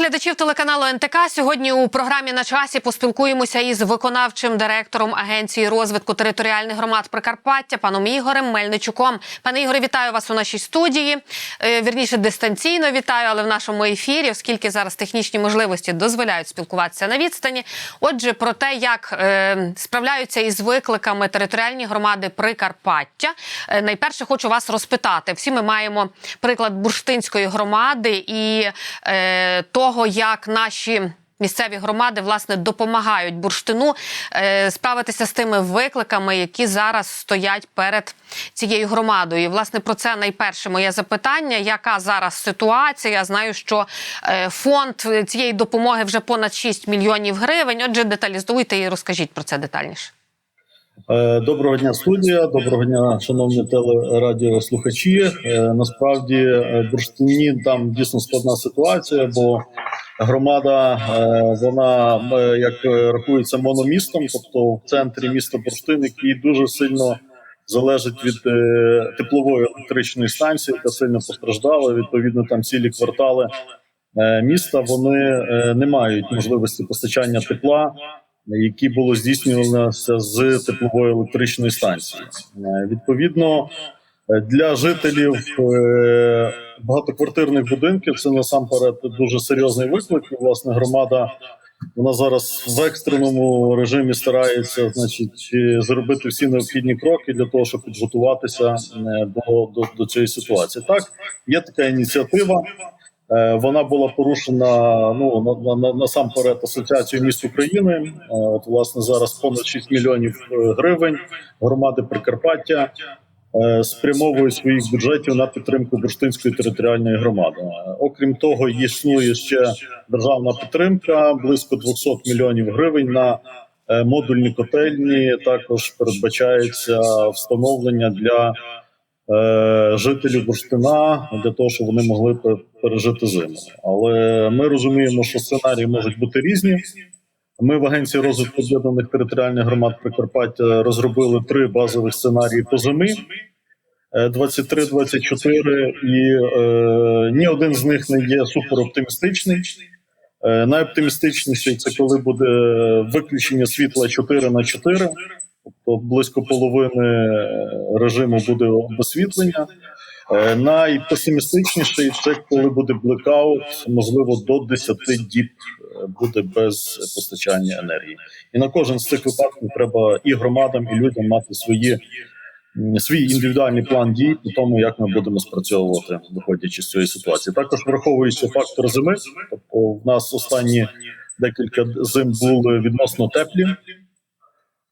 глядачів телеканалу НТК. Сьогодні у програмі на часі поспілкуємося із виконавчим директором Агенції розвитку територіальних громад Прикарпаття, паном Ігорем Мельничуком. Пане Ігоре, вітаю вас у нашій студії. Е, Вірніше дистанційно вітаю, але в нашому ефірі, оскільки зараз технічні можливості дозволяють спілкуватися на відстані. Отже, про те, як е, справляються із викликами територіальні громади Прикарпаття, е, найперше хочу вас розпитати. Всі ми маємо приклад бурштинської громади і е, того, як наші. Місцеві громади власне допомагають бурштину е, справитися з тими викликами, які зараз стоять перед цією громадою. І, власне, про це найперше моє запитання. Яка зараз ситуація? Я знаю, що е, фонд цієї допомоги вже понад 6 мільйонів гривень. Отже, деталізуйте і розкажіть про це детальніше. Е, Доброго дня, студія. Доброго дня, шановні телерадіослухачі. Е, Насправді е, в Бурштині там дійсно складна ситуація, бо громада е, вона е, як е, рахується мономістом, тобто в центрі міста Бурштин, який дуже сильно залежить від е, теплової електричної станції, яка сильно постраждала. Відповідно, там цілі квартали е, міста вони е, не мають можливості постачання тепла які було здійснювалося з теплової електричної станції. Е, Відповідно, е, для жителів е, багатоквартирних будинків це насамперед дуже серйозний виклик. Власне, громада вона зараз в екстреному режимі старається, значить, зробити всі необхідні кроки для того, щоб підготуватися до, до, до цієї ситуації. Так, є така ініціатива. Е, Вона була порушена ну на, на, на насамперед асоціацією міст України. Е, От власне зараз понад 6 мільйонів е, гривень громади Прикарпаття спрямовують своїх бюджетів на підтримку бурштинської територіальної громади. Окрім того, існує ще державна підтримка близько 200 мільйонів гривень на модульні котельні. Також передбачається встановлення для жителів бурштина для того, щоб вони могли пережити зиму. Але ми розуміємо, що сценарії можуть бути різні. Ми в агенції розвитку об'єднаних територіальних громад Прикарпаття розробили три базових сценарії по зими. 23-24, і е, ні один з них не є супероптимістичний. Е, найоптимістичніший це коли буде виключення світла 4 на 4, тобто близько половини режиму буде освітлення. Е, Найпесимістичніший це коли буде блекаут, можливо, до 10 діб е, буде без постачання енергії. І на кожен з цих випадків треба і громадам, і людям мати свої свій індивідуальний план дій по тому, як ми будемо спрацьовувати, виходячи з цієї ситуації. Також враховуючи фактор зими, тобто в нас останні декілька зим були відносно теплі.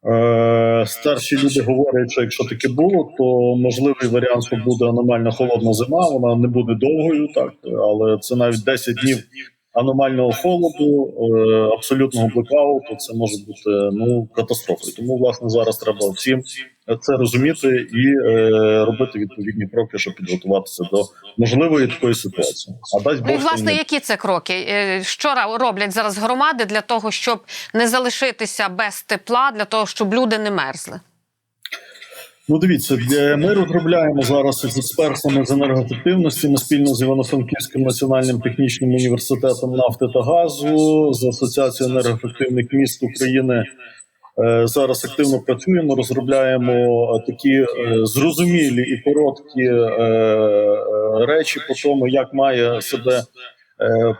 Е, старші люди говорять, що якщо таке було, то можливий варіант, що буде аномально холодна зима. Вона не буде довгою, так але це навіть 10 днів аномального холоду, е, абсолютного блекауту. Це може бути ну катастрофою. Тому власне зараз треба всім це розуміти і е, робити відповідні кроки, щоб підготуватися до можливої такої ситуації. А дасть Ну, і, власне, не які це кроки? Е, Що роблять зараз громади для того, щоб не залишитися без тепла, для того, щоб люди не мерзли? Ну, дивіться, для- ми розробляємо зараз з експертами з енергоефективності. Ми спільно з Івано-Франківським національним технічним університетом нафти та газу з асоціацією енергоефективних міст України. Е, Зараз активно працюємо, розробляємо е, такі е, зрозумілі і короткі речі по тому, як має себе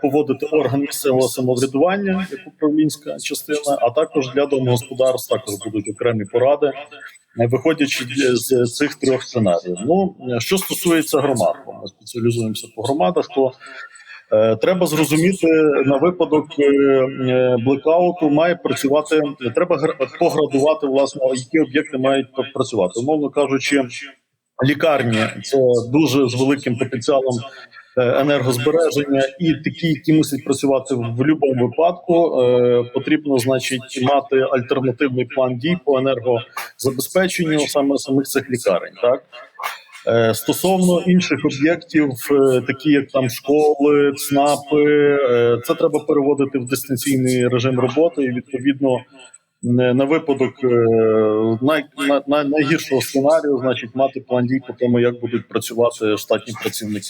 поводити орган місцевого самоврядування, як управлінська частина, а також для домогосподарств також будуть окремі поради виходячи з цих трьох сценаріїв. Ну що стосується громад, ми спеціалізуємося по громадах, то треба зрозуміти на випадок е, е, блекауту має працювати. Треба гр- поградувати власне, які об'єкти мають працювати. Умовно кажучи, лікарні це дуже з великим потенціалом. е, Енергозбереження і такі, які мусять працювати в будь-якому випадку, е, потрібно, значить, мати альтернативний план дій по енергозабезпеченню саме самих цих лікарень. Так Е, стосовно інших об'єктів, е, такі як там школи, ЦНАПи, е, це треба переводити в дистанційний режим роботи, і відповідно на випадок най, най, на, на, найгіршого сценарію, значить, мати план дій по тому, як будуть працювати штатні працівники.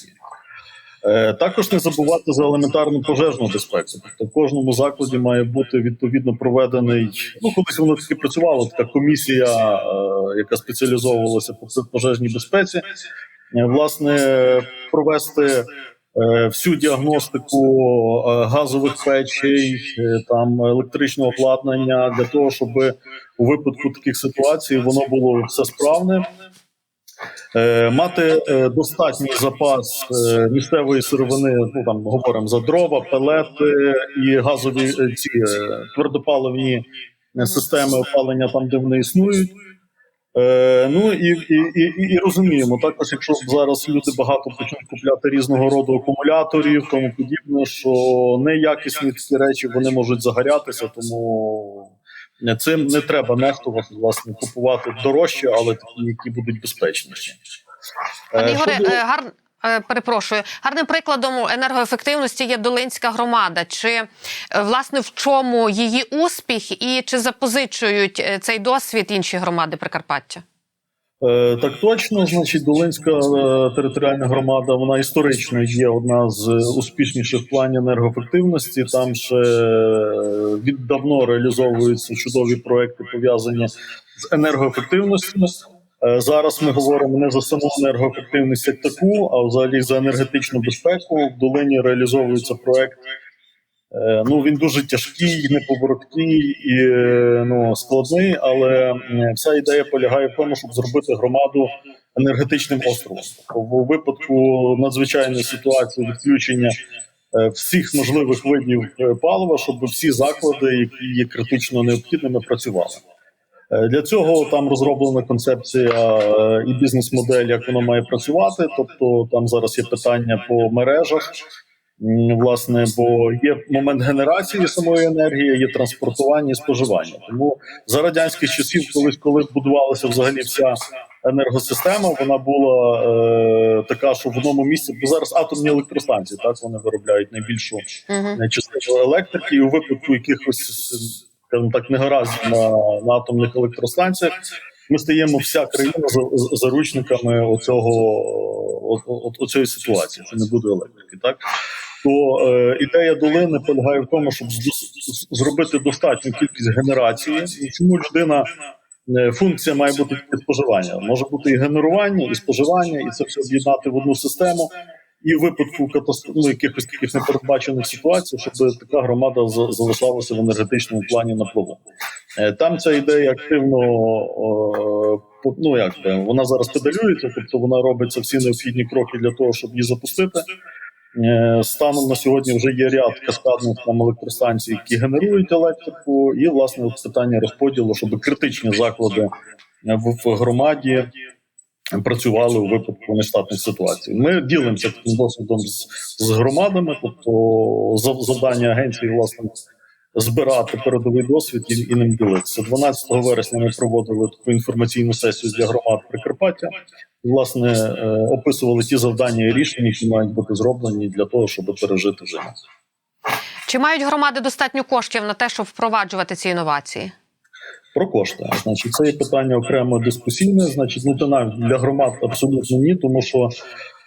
Е, Також не забувати за елементарну пожежну безпеку. Тобто в кожному закладі має бути відповідно проведений. Ну, колись воно таки працювало. Така комісія, е, яка спеціалізовувалася по пожежній безпеці. Е, Власне, провести всю діагностику газових печей, там електричного обладнання для того, щоб у випадку таких ситуацій воно було все справне. Е, Мати е, достатній запас е, місцевої сировини, ну там говоримо за дрова, пелети і газові ці твердопаливні системи опалення там, де вони існують. Е, ну і, і, і, і розуміємо, також, якщо зараз люди багато почнуть купляти різного роду акумуляторів, тому подібне, що неякісні такі речі вони можуть загорятися, тому цим не треба нехтувати, власне, купувати дорожче, але такі, які будуть безпечніші. Пане Е, Ігоре, щодо- е, гар... е, перепрошую, гарним прикладом енергоефективності є Долинська громада. Чи власне в чому її успіх, і чи запозичують цей досвід інші громади Прикарпаття? Е, Так точно, значить, Долинська е, територіальна громада, вона історично є одна з успішніших в плані енергоефективності. Там ще е, віддавно реалізовуються чудові проекти пов'язані з енергоефективністю. Зараз ми говоримо не за саму енергоефективність як таку, а взагалі за енергетичну безпеку. В долині реалізовується проект. Е, Ну він дуже тяжкий, неповороткий і е, ну складний, але вся ідея полягає в тому, щоб зробити громаду енергетичним островом. В випадку надзвичайної ситуації відключення е, всіх можливих видів палива, щоб всі заклади, які є критично необхідними, працювали. Для цього там розроблена концепція і бізнес-модель, як воно має працювати. Тобто там зараз є питання по мережах. Власне, бо є момент генерації самої енергії, є транспортування і споживання. Тому за радянських часів, колись коли будувалася взагалі вся енергосистема, вона була е, така, що в одному місці, бо зараз атомні електростанції, так вони виробляють найбільшу е, частину електрики, і у випадку якихось, скажімо так, негараздів на, на атомних електростанціях. Ми стаємо вся країна за- за- заручниками оцього о- о- оцієї ситуації. Що не буде електрики, так то е, ідея долини полягає в тому, щоб з- зробити достатню кількість генерації. Чому людина е, функція має бути тільки споживання? Може бути і генерування, і споживання, і це все об'єднати в одну систему. І в випадку ну, якихось таких непередбачених ситуацій, щоб така громада за- залишалася в енергетичному плані на плаву. Е, Там ця ідея активно ну як би, вона зараз педалюється, тобто вона робиться всі необхідні кроки для того, щоб її запустити. Е, Станом на сьогодні вже є ряд каскадних там електростанцій, які генерують електрику, і власне питання розподілу, щоб критичні заклади е, в, громаді працювали у випадку нештатних ситуацій. Ми ділимося таким досвідом з, з громадами, тобто зав- завдання агенції власне збирати передовий досвід і, і ним ділитися. 12 вересня ми проводили таку інформаційну сесію для громад Прикарпаття. Власне, е, описували ті завдання і рішення, які мають бути зроблені для того, щоб пережити життя. Чи мають громади достатньо коштів на те, щоб впроваджувати ці інновації? Про кошти. Значить, це є питання окремо дискусійне. Значить, ну то навіть для громад абсолютно ні, тому що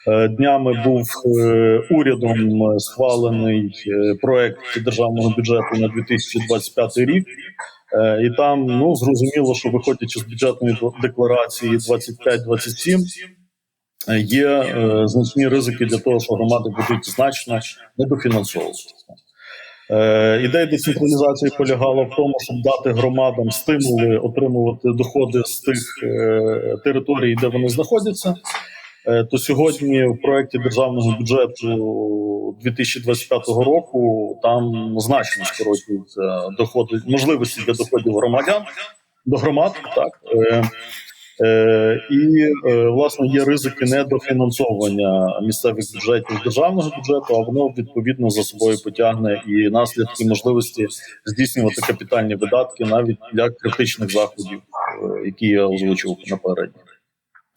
днями був е, урядом е, схвалений е, проект державного бюджету на 2025 рік. Е, І там ну зрозуміло, що виходячи з бюджетної декларації 25-27, е, є е, значні ризики для того, що громади будуть значно недофінансовуватися. Е, Ідея децентралізації полягала в тому, щоб дати громадам стимули отримувати доходи з тих е, територій, де вони знаходяться. Е, То сьогодні в проєкті державного бюджету 2025 року там значно скорочуються доходи, можливості для доходів громадян до громад. Так Е, Е, і е, власне є ризики недофінансовування місцевих бюджетів державного бюджету, а воно відповідно за собою потягне і наслідки можливості здійснювати капітальні видатки навіть для критичних заходів, які я озвучив напередні.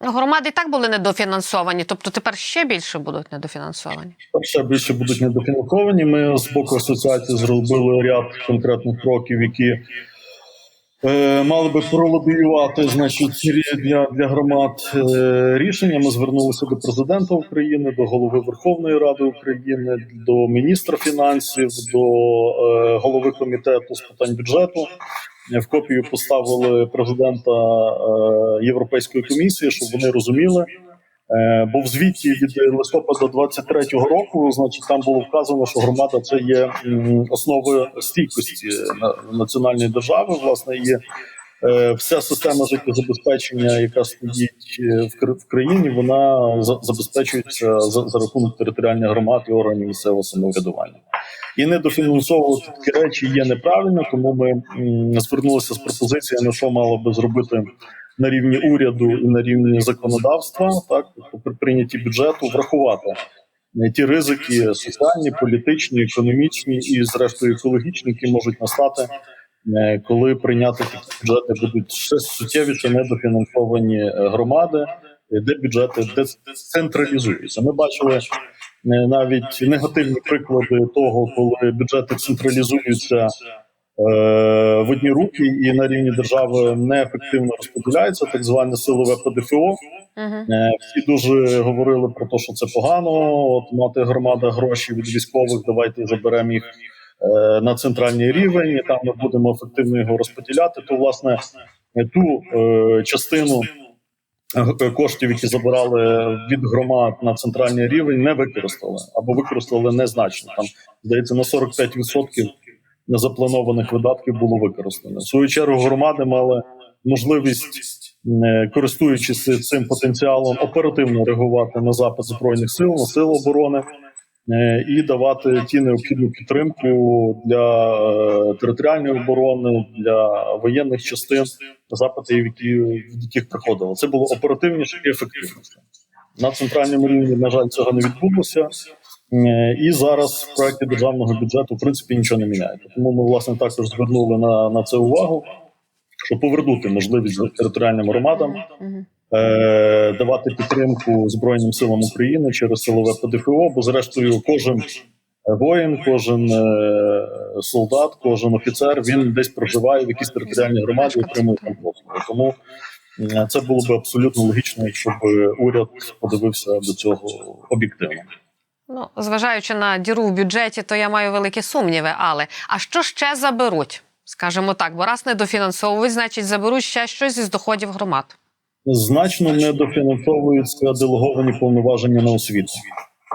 Ну, Громади і так були недофінансовані, тобто тепер ще більше будуть недофінансовані. Ще більше будуть недофінансовані. Ми з боку асоціації зробили ряд конкретних кроків, які Е, Мали би пролобіювати значить, для, для громад е, рішення. Ми звернулися до президента України, до голови Верховної Ради України, до міністра фінансів, до е, голови комітету з питань бюджету. В копію поставили президента е, Європейської комісії, щоб вони розуміли. Е, Бо в звіті від листопада 23-го року, значить, там було вказано, що громада це є основою стійкості національної держави. Власне, і е, вся система життєзабезпечення, яка стоїть в кр- в країні, вона за- забезпечується за, за рахунок територіальних громад і органів місцевого самоврядування. І недофінансовувати такі речі є неправильно, тому ми звернулися з пропозиціями, що мало би зробити на рівні уряду і на рівні законодавства, так при прийнятті бюджету врахувати е, ті ризики соціальні, політичні, економічні і, зрештою, екологічні, які можуть настати, е, коли прийняти такі бюджети будуть ще суттєвіше недофінансовані е, громади, де бюджети децентралізуються. Ми бачили навіть негативні приклади того, коли бюджети централізуються е, в одні руки і на рівні держави неефективно розподіляються, так зване силове ПДФО. Угу. Е, Всі дуже говорили про те, що це погано. От мати громада гроші від військових, давайте заберемо їх е, на центральний рівень, і там ми будемо ефективно його розподіляти. То власне е, ту е, частину е, коштів, які забирали від громад на центральний рівень, не використали або використали незначно. Там здається на 45% незапланованих видатків було використано. В свою чергу громади мали можливість, е, користуючись цим потенціалом, оперативно реагувати на запит збройних сил, на сил оборони. Е, І давати ті необхідну підтримку для е, територіальної оборони, для воєнних частин, запити, які від яких приходило. Це було оперативніше і ефективніше. На центральному рівні, на жаль, цього не відбулося. Е, І зараз в проєкті державного бюджету в принципі нічого не міняється. Тому ми власне також звернули на, на це увагу, щоб повернути можливість територіальним громадам. Е, давати підтримку Збройним силам України через силове ПДФО, бо зрештою кожен воїн, кожен е, солдат, кожен офіцер він десь проживає в якійсь територіальній громаді отримує там послуги. Тому е, це було б абсолютно логічно, щоб уряд подивився до цього об'єктивно. Ну, зважаючи на діру в бюджеті, то я маю великі сумніви. Але а що ще заберуть? Скажімо так, бо раз не дофінансовують, значить заберуть ще щось із доходів громад. Значно недофінансовуються делеговані повноваження на освіту.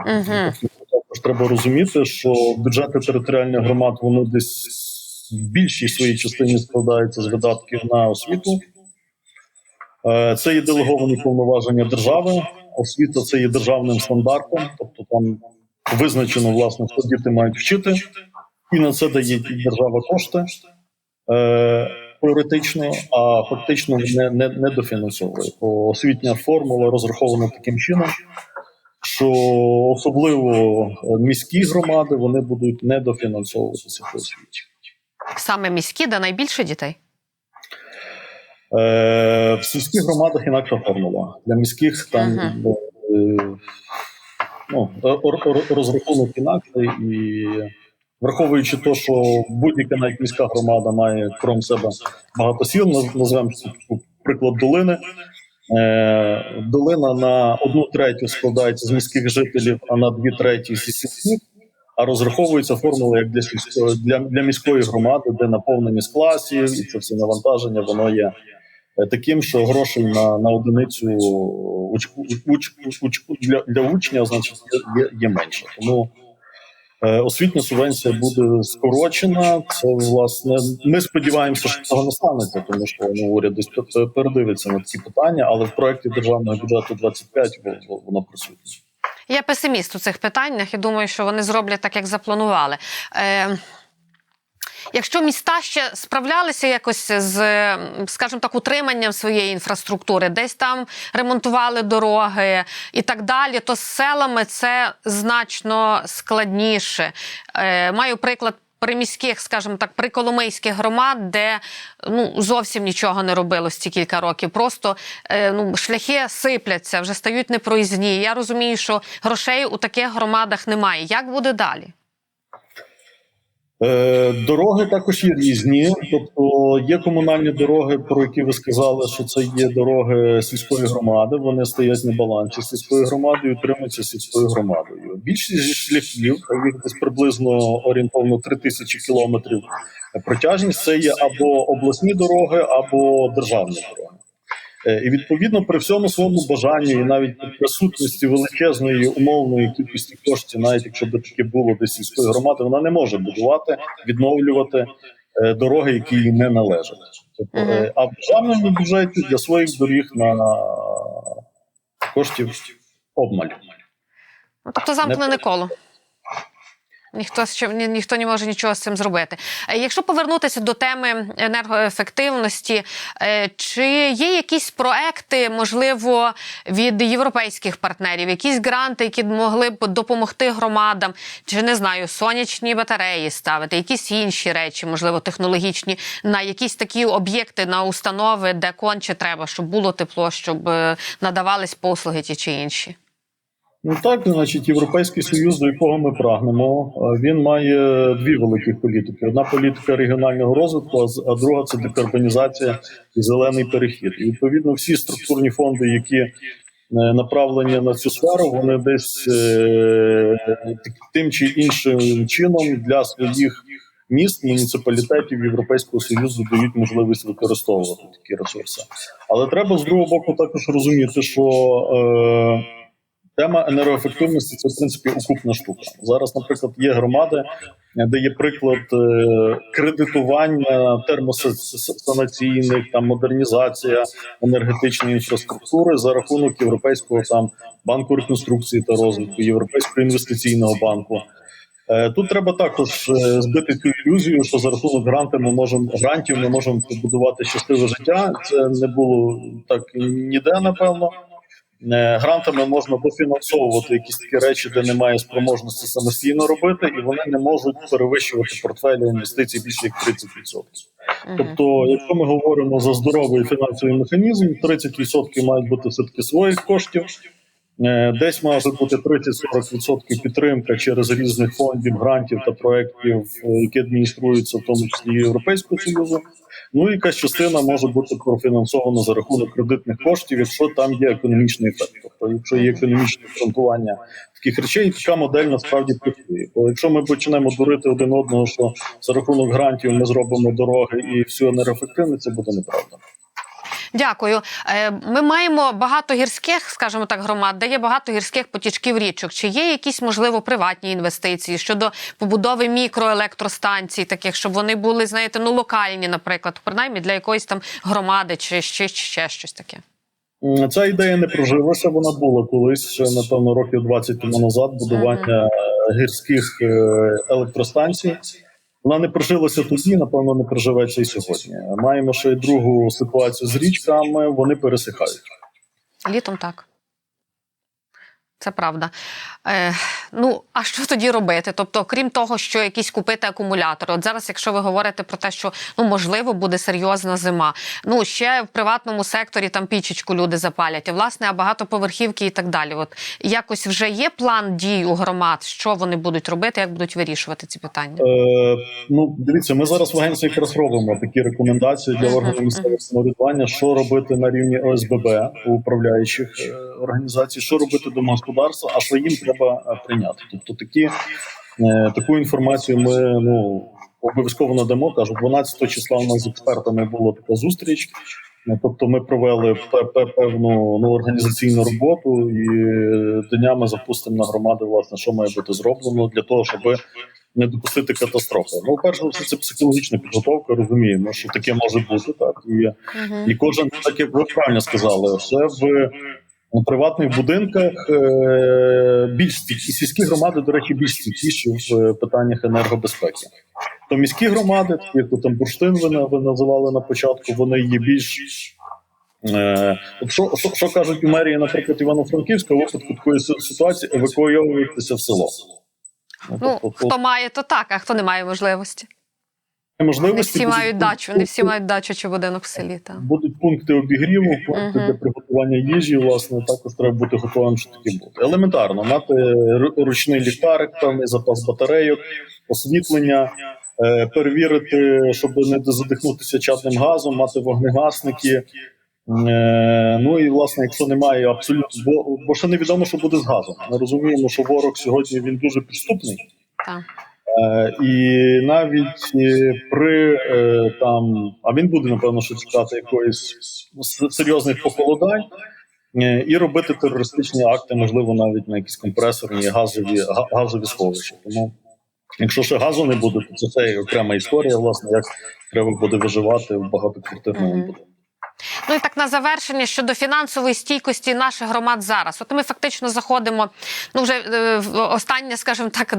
Угу. Також треба розуміти, що бюджети територіальних громад вони десь в більшій своїй частині складаються з видатків на освіту. Е, Це є делеговані повноваження держави. Освіта це є державним стандартом, тобто там визначено власне, що діти мають вчити, і на це дає держава кошти е, теоретично, а фактично не, не, не дофінансовує. Бо освітня формула розрахована таким чином, що особливо міські громади вони будуть недофінансовуватися по освіті. Саме міські, де найбільше дітей. Е, в сільських громадах інакша формула. Для міських там Мгм. е, ну, ор- розрахунок інакший і. Враховуючи те, що будь-яка навіть міська громада має крім себе багато сіл, наз- назвемо тут приклад долини. Е, долина на одну третю складається з міських жителів, а на дві треті зі сільських. А розраховується формула як для сільської для, для міської громади, де наповненість класів і це все навантаження, воно є е, таким, що грошей на, на одиницю уч, уч, уч, уч, для, для учня, значить, є, є, менше. Тому освітня субвенція буде скорочена. Це власне. Ми сподіваємося, що цього не станеться, тому що ну, уряд десь передивиться на ці питання, але в проєкті державного бюджету 25 вона присутнє. Я песиміст у цих питаннях і думаю, що вони зроблять так, як запланували. Е, Якщо міста ще справлялися якось з, скажімо так, утриманням своєї інфраструктури, десь там ремонтували дороги і так далі, то з селами це значно складніше. Е, Маю приклад. Приміських, скажімо так, приколомийських громад, де ну зовсім нічого не робилось ці кілька років. Просто е, ну шляхи сипляться, вже стають непроїзні. Я розумію, що грошей у таких громадах немає. Як буде далі? Е, Дороги також є різні, тобто є комунальні дороги, про які ви сказали, що це є дороги сільської громади. Вони стоять на балансі сільської громади і утримуються сільською громадою. Більшість зі шляхів, їх десь приблизно орієнтовно 3 тисячі кілометрів протяжність. Це є або обласні дороги, або державні дороги. Е, І відповідно при всьому своєму бажанні, і навіть при присутності величезної умовної кількості коштів, навіть якщо б таке було десь сільської громади, вона не може будувати, відновлювати е, дороги, які їй не належать. Тобто, е, а в державному бюджеті для своїх доріг на коштів обмаль. Ну, тобто замкнене коло. Ніхто чим ні, ніхто не може нічого з цим зробити. Е, Якщо повернутися до теми енергоефективності, е, чи є якісь проекти, можливо, від європейських партнерів, якісь гранти, які могли б допомогти громадам, чи не знаю, сонячні батареї ставити, якісь інші речі, можливо, технологічні, на якісь такі об'єкти, на установи, де конче треба, щоб було тепло, щоб е, надавались послуги ті чи інші. Ну так, значить, Європейський Союз, до якого ми прагнемо, е, він має дві великі політики: одна політика регіонального розвитку, а друга це декарбонізація і зелений перехід. І відповідно всі структурні фонди, які е, направлені на цю сферу, вони десь е, тим чи іншим чином для своїх міст, муніципалітетів Європейського союзу дають можливість використовувати такі ресурси. Але треба з другого боку також розуміти, що е, Тема енергоефективності це в принципі окупна штука. Зараз, наприклад, є громади, де є приклад е, кредитування термосанаційних, там модернізація енергетичної інфраструктури за рахунок європейського там банку реконструкції та розвитку, європейського інвестиційного банку. Е, Тут треба також е, збити цю ілюзію, що за рахунок грантів ми можемо грантів ми можемо побудувати щасливе життя. Це не було так ніде, напевно. Е, Грантами можна дофінансовувати якісь такі речі, де немає спроможності самостійно робити, і вони не можуть перевищувати портфелі інвестицій більше як 30%. Тобто, якщо ми говоримо за здоровий фінансовий механізм, 30% мають бути все таки своїх коштів. Е, Десь може бути 30-40% підтримка через різних фондів, грантів та проєктів, е, які адмініструються, в тому числі Європейського союзу. Ну і якась частина може бути профінансована за рахунок кредитних коштів, якщо там є економічний ефект. Тобто, якщо є економічне фронтування таких речей, така модель насправді працює. Бо якщо ми почнемо дурити один одного, що за рахунок грантів ми зробимо дороги і всю енергоефективність, це буде неправда. Дякую. Е, Ми маємо багато гірських, скажімо так, громад, де є багато гірських потічків річок. Чи є якісь можливо приватні інвестиції щодо побудови мікроелектростанцій, таких, щоб вони були, знаєте, ну локальні, наприклад, принаймні для якоїсь там громади, чи ще, чи ще щось таке? Ця ідея не прожилася. Вона була колись напевно років 20 тому назад. Будування гірських е, електростанцій. Вона не прожилася тоді, напевно, не проживеться і сьогодні. Маємо ще й другу ситуацію з річками. Вони пересихають. Літом так. Це правда. Е, ну, а що тоді робити? Тобто, крім того, що якісь купити акумулятори. От зараз, якщо ви говорите про те, що ну можливо буде серйозна зима. Ну ще в приватному секторі там пічечку люди запалять, а власне, а багатоповерхівки і так далі. От якось вже є план дій у громад, що вони будуть робити, як будуть вирішувати ці питання? Е, ну, дивіться, ми зараз в агенції якраз робимо такі рекомендації для органів місцевого самоврядування, що робити на рівні ОСББ управляючих е, організацій, що робити домогосподарства, а що їм треба е, прийняти. Тобто такі е, таку інформацію ми ну обов'язково надамо. Кажу, 12 числа у нас з експертами була така зустріч. Е, Тобто, ми провели пе- пе- певну ну, організаційну роботу і е, днями запустимо на громади, власне, що має бути зроблено для того, щоб не допустити катастрофи. Ну, перш за все, це психологічна підготовка. Розуміємо, що таке може бути так, і, Угу. і кожен, так як ви правильно сказали, все в у приватних будинках е, більш стійкі. сільські громади, до речі, більш стійкіші в е, питаннях енергобезпеки. То міські громади, такі як там бурштин, ви, ви називали на початку, вони є більш. Е, от що, що, що кажуть у мерії, наприклад, Івано-Франківська, випадку такої ситуації евакуйовуйтеся в село. Ну тобто, хто має, то так, а хто не має можливості. Не можливості всі будуть- мають дачу, не всі мають дачу чи будинок в селі. Та. Будуть пункти обігріву, пункти для приготування їжі. Власне, також треба бути готовим, що таке буде. Елементарно, мати ручний ліхтарик, певний запас батарейок, освітлення. е, перевірити, щоб не задихнутися чадним газом, мати вогнегасники. Е, Ну і власне, якщо немає абсолютно, бо, бо ще невідомо, що буде з газом. Ми розуміємо, що ворог сьогодні він дуже підступний. Так. Е, і навіть е, при е, там, а він буде напевно, що чекати якоїсь серйозних похолодань і робити терористичні акти, можливо, навіть на якісь компресорні газові га- газові сховища. Тому, якщо ще газу не буде, то це, окрема історія, власне, як треба буде виживати в багатоквартирному будинку. Ну і так на завершення щодо фінансової стійкості наших громад зараз. От ми фактично заходимо. Ну вже е, в останнє, скажімо так,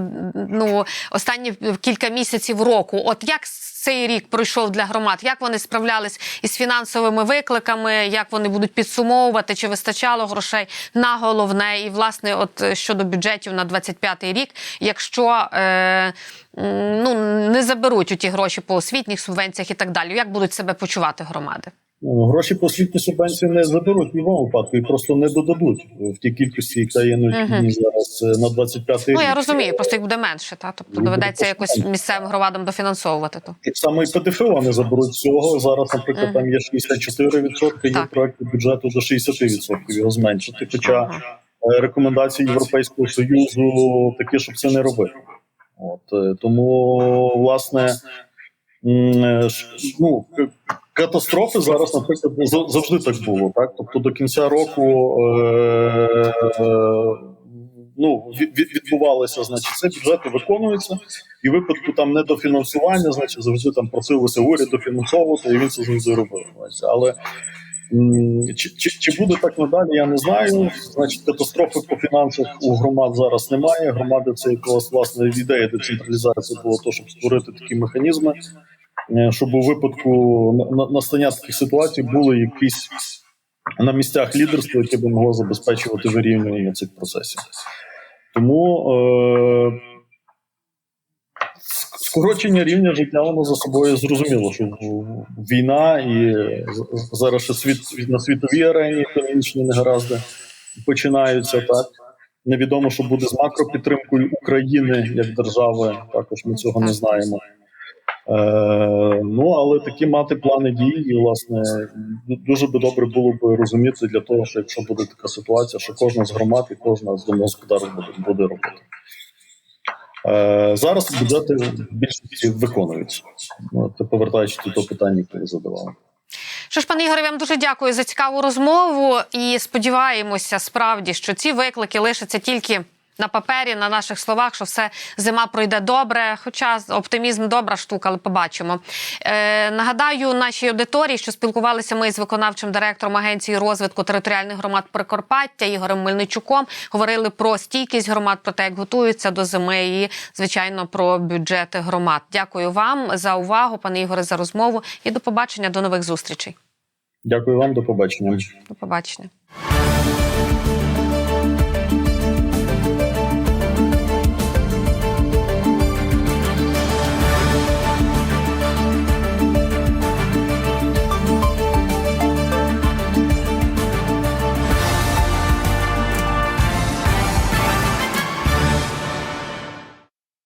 ну останні кілька місяців року. От як цей рік пройшов для громад? Як вони справлялись із фінансовими викликами? Як вони будуть підсумовувати? Чи вистачало грошей на головне? І власне, от е, щодо бюджетів на 25-й рік, якщо е, ну не заберуть у ті гроші по освітніх субвенціях і так далі, як будуть себе почувати громади? Ну, Гроші по освітній субвенції не заберуть в будь-якому випадку і просто не додадуть в тій кількості, яка є необхідні Мгм. зараз е, на 25 рік. Ну я розумію, просто їх буде менше, та тобто Ну, доведеться якось місцевим громадам дофінансовувати то. Так само і ПДФО не заберуть всього. Зараз, наприклад, Мгм. там є 64%, є проекти бюджету до 60% його зменшити. Хоча Ага. е, рекомендації Європейського союзу такі, щоб це не робити. От е, тому, власне, ну, катастрофи зараз, наприклад, за- завжди так було. Так, тобто до кінця року. Е- е, Ну, від- від- відбувалося, значить, це бюджети виконуються, і в випадку там недофінансування, значить, завжди там просилося уряд дофінансовувати, і він це завжди робив. Значить. Але чи, чи, чи буде так надалі, я не знаю. Значить, катастрофи по фінансах у громад зараз немає. Громади це якраз власне ідея децентралізації було то, щоб створити такі механізми, щоб у випадку на- на- настання таких ситуацій були якісь на місцях лідерства, яке би могло забезпечувати вирівнювання цих процесів. Тому е, скорочення рівня життя воно за собою зрозуміло, що війна і зараз ще світ на світовій арені економічні негаразди починаються так. Невідомо, що буде з макропідтримкою України як держави. Також ми цього не знаємо. Е, ну але такі мати плани дій, і власне дуже би добре було б розуміти для того, що якщо буде така ситуація, що кожна з громад і кожна з домогосподарств буде, буде робити. Е, зараз бюджети більшості виконуються. Ну, повертаючись до питання, яке ви задавали. Що ж, пане Ігоре, вам дуже дякую за цікаву розмову і сподіваємося справді, що ці виклики лишаться тільки. На папері, на наших словах, що все зима пройде добре. Хоча оптимізм добра штука, але побачимо. Е, нагадаю нашій аудиторії, що спілкувалися ми з виконавчим директором агенції розвитку територіальних громад Прикарпаття Ігорем Мельничуком. Говорили про стійкість громад, про те, як готуються до зими, і звичайно про бюджети громад. Дякую вам за увагу, пане Ігоре, за розмову і до побачення, до нових зустрічей. Дякую вам, до побачення. До побачення.